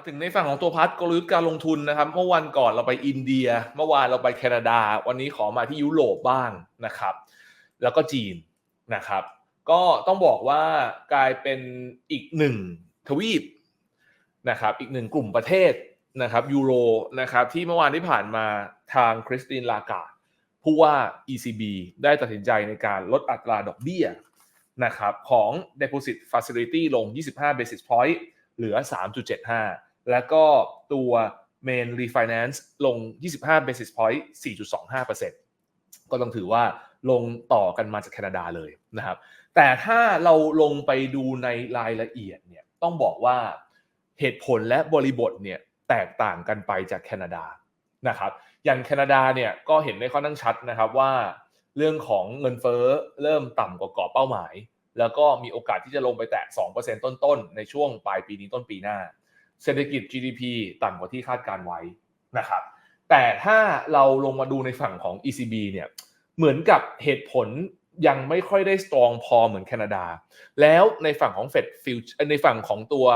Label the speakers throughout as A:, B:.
A: มาถึงในฝั่งของตัวพัฒกลยุทธ์การลงทุนนะครับ เมื่อวันก่อนเราไปอินเดีย เมื่อวานเราไปแคนาดา วันนี้ขอมาที่ยุโรปบ้างนะครับ แล้วก็จีนนะครับ ก็ต้องบอกว่ากลายเป็นอีกหนึ่งทวีปนะครับ อีกหนึ่งกลุ่มประเทศนะครับยูโรนะครับที่เมื่อวานที่ผ่านมาทางคริสตินลากาผู้ว่า ECB ได้ตัดสินใจในการลดอัตราดอกเบี้ยนะครับของ deposit facility ลง 25 basis point เหลือ 3.75 แล้วก็ตัว main refinance ลง 25 basis point 4.25%ก็ต้องถือว่าลงต่อกันมาจากแคนาดาเลยนะครับ แต่ถ้าเราลงไปดูในรายละเอียดเนี่ยต้องบอกว่าเหตุผลและบริบทเนี่ยแตกต่างกันไปจากแคนาดานะครับ อย่างแคนาดาเนี่ยก็เห็นได้ค่อนข้างชัดนะครับว่า เรื่องของเงินเฟ้อเริ่มต่ำกว่ากรอบเป้าหมาย แล้วก็มีโอกาสที่จะลงไปแตะ 2%ต้นๆ ในช่วงปลายปีนี้ต้นปีหน้า เศรษฐกิจ GDP ต่ำกว่าที่คาดการไว้นะครับ แต่ถ้าเราลงมาดูในฝั่งของ ECB เนี่ยเหมือนกับเหตุผลยังไม่ค่อยได้สตรองพอเหมือนแคนาดา แล้วในฝั่งของ Fed Future ในฝั่งของตัว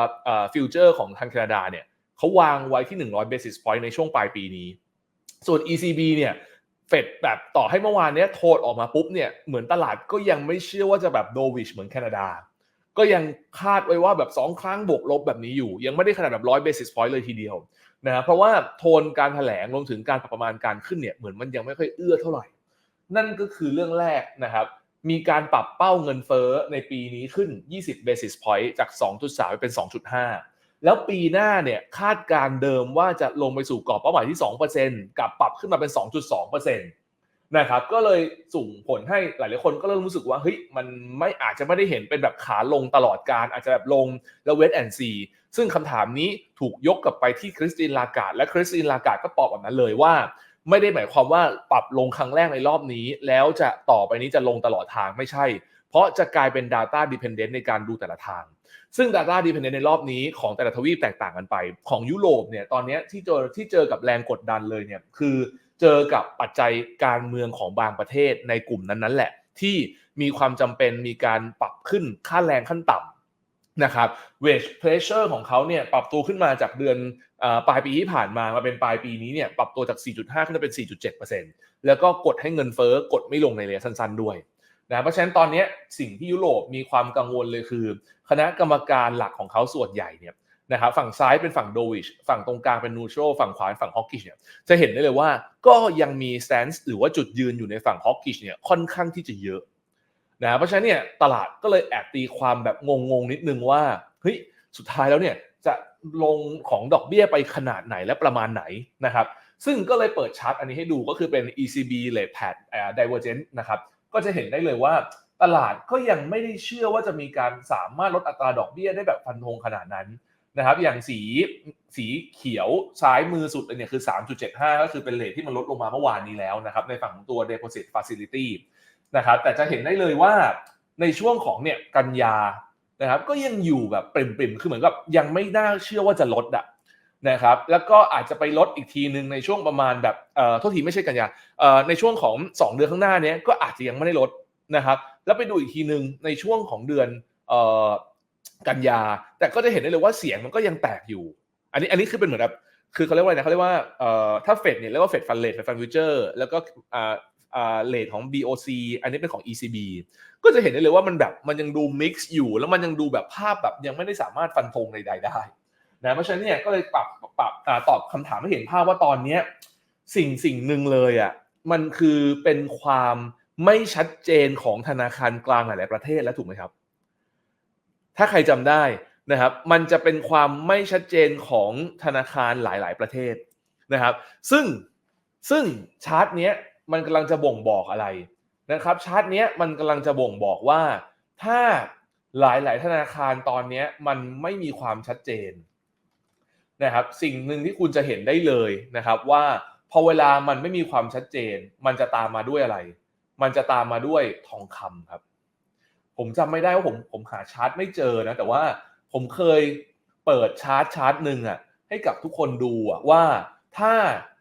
A: ฟิวเจอร์ของทางแคนาดาเนี่ยเขาวางไว้ที่ 100 basis point ในช่วงปลายปีนี้ ส่วน ECB เนี่ยเฟดแบบต่อให้เมื่อวานนี้โทษออกมาปุ๊บเนี่ยเหมือนตลาดก็ยังไม่เชื่อว่าจะแบบโดวิชเหมือนแคนาดา ก็ยังคาดไว้ว่าแบบ 2 ครั้งบวกลบแบบนี้อยู่ ยังไม่ได้ขนาดแบบร้อยเบสิสพอยต์เลยทีเดียวนะเพราะว่าโทนการถแถลงรวมถึงการประมาณการขึ้นเนี่ยเหมือนมันยังไม่ค่อยเอื้อเท่าไหร่ นั่นก็คือเรื่องแรกนะครับ มีการปรับเป้าเงินเฟ้อในปีนี้ขึ้น 20 basis point จาก 2.3 ไปเป็น 2.5 แล้วปีหน้าเนี่ยคาดการเดิมว่าจะลงไปสู่กรอบเป้าหมายที่ 2%กับปรับขึ้นมาเป็น 2.2% นะครับก็เลยส่งผลให้หลายๆคนก็เริ่มรู้สึกว่าเฮ้ยมันไม่อาจจะไม่ได้เห็นเป็นแบบขาลงตลอดการอาจจะแบบลงแล้วเวทแอนซีซึ่งคำถามนี้ถูกยกกลับไปที่คริสตินลากาดและคริสตินลากาดก็ตอบแบบนั้นเลยว่า ไม่ได้หมายความว่าปรับลงครั้งแรกในรอบนี้ แล้วจะต่อไปนี้จะลงตลอดทางไม่ใช่ เพราะจะกลายเป็น Data Dependent ในการดูแต่ละทาง ซึ่ง Data Dependent ในรอบนี้ของแต่ละทวีปแตกต่างกันไป ของยุโรปเนี่ยตอนนี้ที่เจอที่เจอกับแรงกดดันเลยเนี่ยคือ เจอกับปัจจัยการเมืองของบางประเทศในกลุ่มนั้นๆแหละ ที่มีความจำเป็นมีการปรับขึ้นค่าแรงขั้นต่ำนะครับ wage pressure ของเขาเนี่ยปรับตัวขึ้นมาจากเดือนปลายปีที่ผ่านมามาเป็นปลายปีนี้เนี่ยปรับตัวจาก 4.5 ขึ้นมาเป็น 4.7%แล้วก็กดให้เงินเฟ้อกดไม่ลงในระยะสั้นๆด้วยนะเพราะฉะนั้นตอนนี้สิ่งที่ยุโรปมีความกังวลเลยคือ คณะกรรมการหลักของเขาส่วนใหญ่เนี่ย นะครับฝั่งซ้ายเป็นฝั่งโดวิชฝั่งตรงกลางเป็นนูโตรฝั่งขวาเป็นฝั่งฮอกกิชเนี่ยจะเห็นได้เลยว่าก็ยังมีสแตนส์หรือว่าจุดยืนอยู่ในฝั่งฮอกกิชเนี่ยค่อนข้างที่จะเยอะนะเพราะฉะนั้นเนี่ยตลาดก็เลยแอบตีความแบบงงๆนิดนึงว่าเฮ้ยสุดท้ายแล้วเนี่ยจะลงของดอกเบี้ยไปขนาดไหนและประมาณไหนนะครับซึ่งก็เลยเปิดชาร์ตอันนี้ให้ดูก็คือเป็น ECB rate pad divergence นะครับก็จะเห็นได้เลยว่าตลาดก็ยังไม่ได้เชื่อว่าจะมีการสามารถลดอัตราดอกเบี้ยได้แบบฟันธงขนาดนั้น นะครับอย่างสีสีเขียวซ้ายมือสุดเนี่ยคือ 3.75 ก็คือเป็นเลทที่มันลดลงมาเมื่อวานนี้แล้วนะครับในฝั่งของตัว deposit facility นะครับแต่จะเห็นได้เลยว่าในช่วงของเนี่ยกันยานะครับก็ยังอยู่แบบปริมๆ คือเหมือนกับยังไม่น่าเชื่อว่าจะลดอะนะครับแล้วก็อาจจะไปลดอีกทีหนึ่งในช่วงประมาณแบบเอ่อโทษทีไม่ใช่กันยาเอ่อในช่วงของ 2 เดือนข้างหน้านี้ก็อาจจะยังไม่ได้ลดนะครับแล้วไปดูอีกทีหนึ่งในช่วงของเดือนเอ่อ กันยา แต่ก็จะเห็นได้เลยว่าเสียงมันก็ยังแตกอยู่ อันนี้อันนี้คือเป็นเหมือนแบบคือเขาเรียกว่าอะไรนะเขาเรียกว่าเอ่อถ้าเฟดเนี่ยเรียกว่าเฟดฟันเลทเฟดฟันฟิวเจอร์แล้วก็อ่าอ่าเลทของ BOC อันนี้เป็นของ ECB ก็จะเห็นได้เลยว่ามันแบบมันยังดูมิกซ์อยู่ แล้วมันยังดูแบบภาพแบบยังไม่ได้สามารถฟันธงใดๆได้นะเพราะฉะนั้นเนี่ยก็เลยปรับปรับตอบคำถามให้เห็นภาพว่าตอนนี้สิ่งสิ่งหนึ่งเลยอะมันคือเป็นความไม่ชัดเจนของธนาคารกลางหลายๆประเทศแล้วถูกไหมครับ ถ้าใครจำได้นะครับ มันจะเป็นความไม่ชัดเจนของธนาคารหลาย ๆ ประเทศนะครับ ซึ่งซึ่งชาร์ตเนี้ยมันกำลังจะบ่งบอกอะไรนะครับ ชาร์ตเนี้ยมันกำลังจะบ่งบอกว่าถ้าหลาย ๆ ธนาคารตอนนี้มันไม่มีความชัดเจนนะครับ สิ่งหนึ่งที่คุณจะเห็นได้เลยนะครับว่าพอเวลามันไม่มีความชัดเจน มันจะตามมาด้วยอะไร มันจะตามมาด้วยทองคำครับ ผมจำไม่ได้ว่าผมผมหาชาร์ตไม่เจอนะแต่ว่าผมเคยเปิดชาร์ตชาร์ตหนึ่งอะให้กับทุกคนดูอะว่าถ้า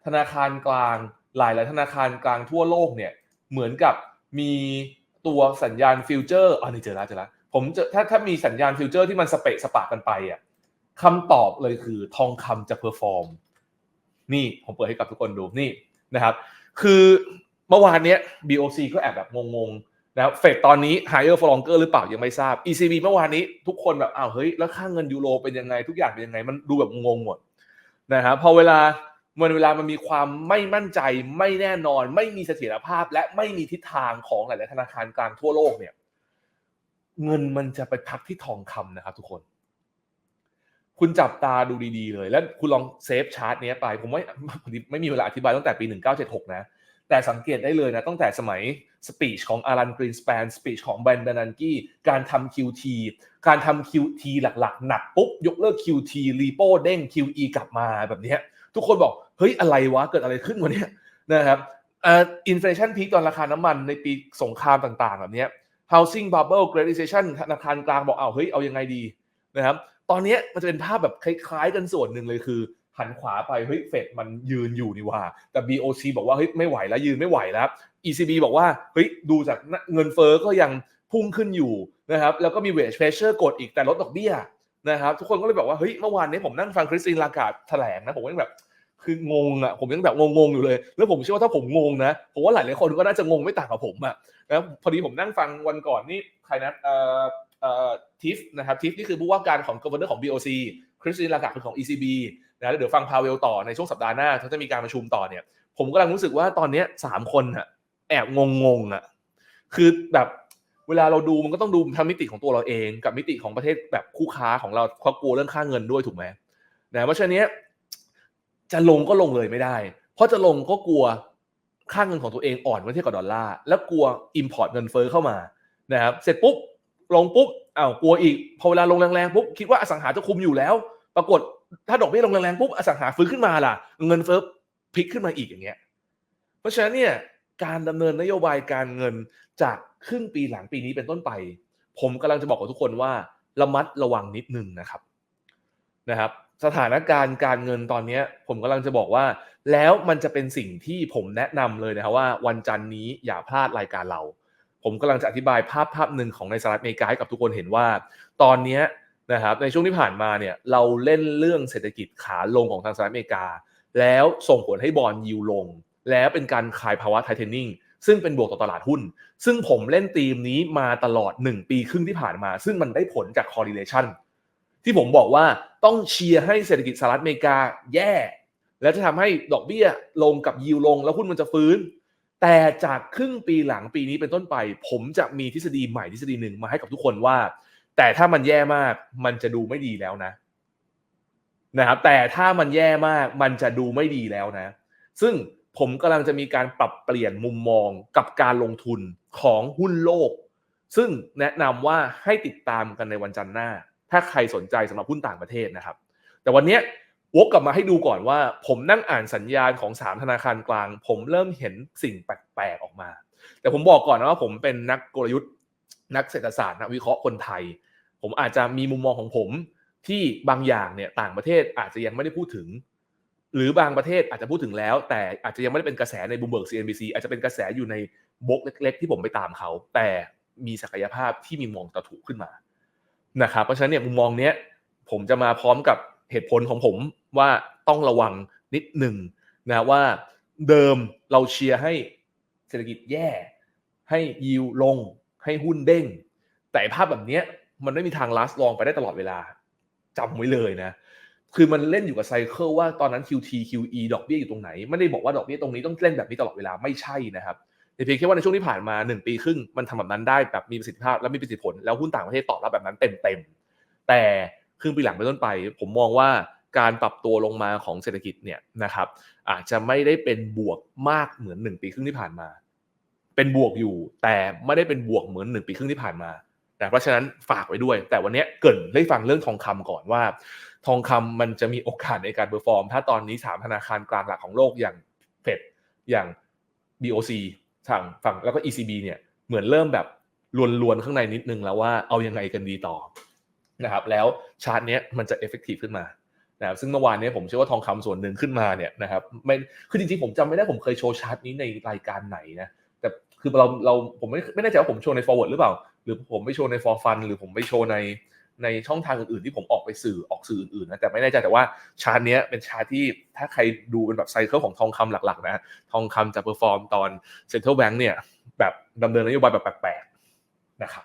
A: ธนาคารกลางหลายหลายธนาคารกลางทั่วโลกเนี่ยเหมือนกับมีตัวสัญญาณฟิวเจอร์อ๋อนี่เจอแล้วเจอแล้วผมจะถ้าถ้ามีสัญญาณฟิวเจอร์ที่มันสเปะสปะกันไปอะคำตอบเลยคือทองคำจะเพอร์ฟอร์มนี่ผมเปิดให้กับทุกคนดูนี่นะครับ คือเมื่อวานเนี้ย BOC ก็แอบแบบงงๆ นะครับเฟดตอนนี้ higher for longer หรือเปล่ายังไม่ทราบ ECB เมื่อวานนี้ทุกคนแบบอ้าวเฮ้ยแล้วค่าเงินยูโรเป็นยังไง ทุกอย่างเป็นยังไง มันดูแบบงงหมดนะครับพอเวลาเมันเวลามันมีความไม่มั่นใจไม่แน่นอน ไม่มีเสถียรภาพ และไม่มีทิศทางของหลายๆธนาคารกลางทั่วโลกเนี่ยเงินมันจะไปพักที่ทองคำนะครับทุกคน คุณจับตาดูดีๆเลย แล้วคุณลองเซฟชาร์ตนี้ไป ผมไม่ไม่มีเวลาอธิบายตั้งแต่ปี 1976 นะ แต่สังเกตได้เลยนะตั้งแต่สมัยสปีชของอารันกรีนส p ปนสปีชของแบนด์แบนันกี้การทำ QT การทำ QT หลักๆ หนักปุ๊บ ยกเลิก QT รีโปเด้ง QE กลับมาแบบนี้ทุกคนบอก เฮ้ย อะไรวะ เกิดอะไรขึ้นวะเนี่ยนะครับอ่าอินฟลชันพีตอนราคาน้ำมันในปีสงครามต่างๆ แบบนี้ housing bubble great recession ธนาคารกลางบอกเอาเฮ้ย เอายังไงดีนะครับตอนนี้มันจะเป็นภาพแบบคล้ายๆกันส่วนหนึ่งเลยคือ หันขวาไปเฮ้ยเฟดมันยืนอยู่นี่ว่า แต่ BOC บอกว่าเฮ้ยไม่ไหวแล้วยืนไม่ไหวแล้ว ECB บอกว่าเฮ้ยดูจากเงินเฟ้อก็ยังพุ่งขึ้นอยู่นะครับแล้วก็มี wage pressure กดอีกแต่ลดดอกเบี้ยนะครับทุกคนก็เลยบอกว่าเฮ้ยเมื่อวานนี้ผมนั่งฟังคริสตินลากาดแถลงนะผมก็ยังแบบคืองงอะผมยังแบบงงๆอยู่เลย แล้วผมเชื่อว่าถ้าผมงงนะผมว่าหลายๆคนก็น่าจะงงไม่ต่างกับผมอะนะพอดีผมนั่งฟังวันก่อนนี่ใครนะเอ่อเอ่อทิฟนะครับทิฟนี่คือผู้ว่าการของ governor ของ BOC คริสตินลากาดคือของ ECB นะแล้วเดี๋ยวฟังพาเวลต่อในช่วงสัปดาห์หน้าเขาจะมีการประชุมต่อเนี่ย ผมกำลังรู้สึกว่าตอนนี้สามคนอะแอบงงงอะคือแบบเวลาเราดูมันก็ต้องดูทั้งมิติของตัวเราเอง กับมิติของประเทศแบบคู่ค้าของเราเขากลัวเรื่องค่าเงินด้วยถูกไหมนะเพราะฉะนั้นจะลงก็ลงเลยไม่ได้ เพราะจะลงก็กลัวค่าเงินของตัวเองอ่อนเมื่อเทียบกับดอลลาร์แล้วกลัว Import เงินเฟ้อเข้ามานะครับเสร็จปุ๊บลงปุ๊บอ้าวกลัวอีกพอเวลาลงแรงๆปุ๊บคิดว่าอสังหาจะคุมอยู่แล้ว ปรากฏ ถ้าดอกเบี้ยลงแรงๆปุ๊บอสังหาฟื้นขึ้นมาล่ะ เงินเฟ้อพลิกขึ้นมาอีกอย่างเงี้ย เพราะฉะนั้นเนี่ยการดำเนินนโยบายการเงินจากครึ่งปีหลังปีนี้เป็นต้นไป ผมกำลังจะบอกกับทุกคนว่าระมัดระวังนิดนึงนะครับนะครับ สถานการณ์การเงินตอนนี้ผมกำลังจะบอกว่า แล้วมันจะเป็นสิ่งที่ผมแนะนำเลยนะครับว่าวันจันนี้อย่าพลาดรายการเรา ผมกำลังจะอธิบายภาพภาพหนึ่งของในสหรัฐอเมริกาให้กับทุกคนเห็นว่า ตอนนี้ นะครับในช่วงที่ผ่านมาเนี่ยเราเล่นเรื่องเศรษฐกิจขาลงของทางสหรัฐอเมริกา แล้วส่งผลให้บอลยิวลง แล้วเป็นการคลายภาวะไทเทนิ่งซึ่งเป็นบวกต่อตลาดหุ้น ซึ่งผมเล่นธีมนี้มาตลอด 1 ปีครึ่งที่ผ่านมา ซึ่งมันได้ผลจาก correlation ที่ผมบอกว่าต้องเชียร์ให้เศรษฐกิจสหรัฐอเมริกาแย่ และจะทำให้ดอกเบี้ยลงกับยิวลงแล้วหุ้นมันจะฟื้น แต่จากครึ่งปีหลังปีนี้เป็นต้นไป ผมจะมีทฤษฎีใหม่ทฤษฎีหนึ่งมาให้กับทุกคนว่า แต่ถ้ามันแย่มากมันจะดูไม่ดีแล้วนะนะครับแต่ถ้ามันแย่มากมันจะดูไม่ดีแล้วนะ ซึ่งผมกำลังจะมีการปรับเปลี่ยนมุมมองกับการลงทุนของหุ้นโลก ซึ่งแนะนำว่าให้ติดตามกันในวันจันทร์หน้า ถ้าใครสนใจสำหรับหุ้นต่างประเทศนะครับ แต่วันนี้วกกลับมาให้ดูก่อนว่า ผมนั่งอ่านสัญญาณของสามธนาคารกลาง ผมเริ่มเห็นสิ่งแปลกๆออกมา แต่ผมบอกก่อนนะว่าผมเป็นนักกลยุทธ์ นักเศรษฐศาสตร์นักวิเคราะห์คนไทย ผมอาจจะมีมุมมองของผมที่บางอย่างเนี่ยต่างประเทศอาจจะยังไม่ได้พูดถึง หรือบางประเทศอาจจะพูดถึงแล้ว แต่อาจจะยังไม่ได้เป็นกระแสในบูมเบิร์ก CNBC อาจจะเป็นกระแสอยู่ในบล็อกเล็ก ๆ ที่ผมไปตามเขา แต่มีศักยภาพที่มีมองต่อถูกขึ้นมานะครับเพราะฉะนั้นเนี่ยมุมมองเนี้ยผมจะมาพร้อมกับเหตุผลของผมว่าต้องระวังนิดหนึ่งนะว่าเดิมเราเชียร์ให้เศรษฐกิจแย่ให้ยิวลง ให้หุ้นเด้ง แต่ภาพแบบนี้มันไม่มีทาง last long ไปได้ตลอดเวลาจำไว้เลยนะ คือมันเล่นอยู่กับไซเคิลว่าตอนนั้น QT QE ดอกเบี้ยอยู่ตรงไหน ไม่ได้บอกว่าดอกเบี้ยตรงนี้ต้องเล่นแบบนี้ตลอดเวลาไม่ใช่นะครับแต่เพียงแค่ว่าในช่วงที่ผ่านมา 1 ปีครึ่งมันทำแบบนั้นได้แบบมีประสิทธิภาพและมีประสิทธิผล แล้วหุ้นต่างประเทศตอบรับแบบนั้นเต็มๆแต่ครึ่งปีหลังไปต้นไป ผมมองว่าการปรับตัวลงมาของเศรษฐกิจเนี่ยนะครับอาจจะไม่ได้เป็นบวกมากเหมือน 1 ปีครึ่งที่ผ่านมา เป็นบวกอยู่ แต่ไม่ได้เป็นบวกเหมือน1ปีครึ่งที่ผ่านมานะเพราะฉะนั้นฝากไว้ด้วย แต่วันนี้เกินได้ฟังเรื่องทองคำก่อนว่า ทองคำมันจะมีโอกาสในการเปอร์ฟอร์ม ถ้าตอนนี้สามธนาคารกลางหลักของโลกอย่างเฟดอย่าง BOC ทางฝั่งแล้วก็ ECB เนี่ยเหมือนเริ่มแบบลวนๆข้างในนิดนึงแล้วว่าเอายังไงกันดีต่อนะครับแล้วชาร์ตเนี้ยมันจะเอฟเฟกตีฟขึ้นมานะครับซึ่งเมื่อวานนี้ผมเชื่อว่าทองคำส่วนหนึ่งขึ้นมาเนี่ยนะครับไม่คือจริงๆผมจำไม่ได้ผมเคยโชว์ชาร์ตนี้ในรายการไหนนะ คือเราเราผมไม่ไม่แน่ใจว่าผมโชว์ใน forward หรือเปล่า หรือผมไปโชว์ใน for fun หรือผมไปโชว์ในในช่องทางอื่นๆที่ผมออกไปสื่อออกสื่ออื่นๆนะแต่ไม่แน่ใจแต่ว่าชาร์ตเนี้ยเป็นชาร์ตที่ถ้าใครดูเป็นแบบไซเคิลของทองคำหลักๆ นะ ทองคำจะเปอร์ฟอร์มตอนเซ็นทรัลแบงก์เนี่ยแบบดำเนินนโยบายแบบแปลกๆนะครับ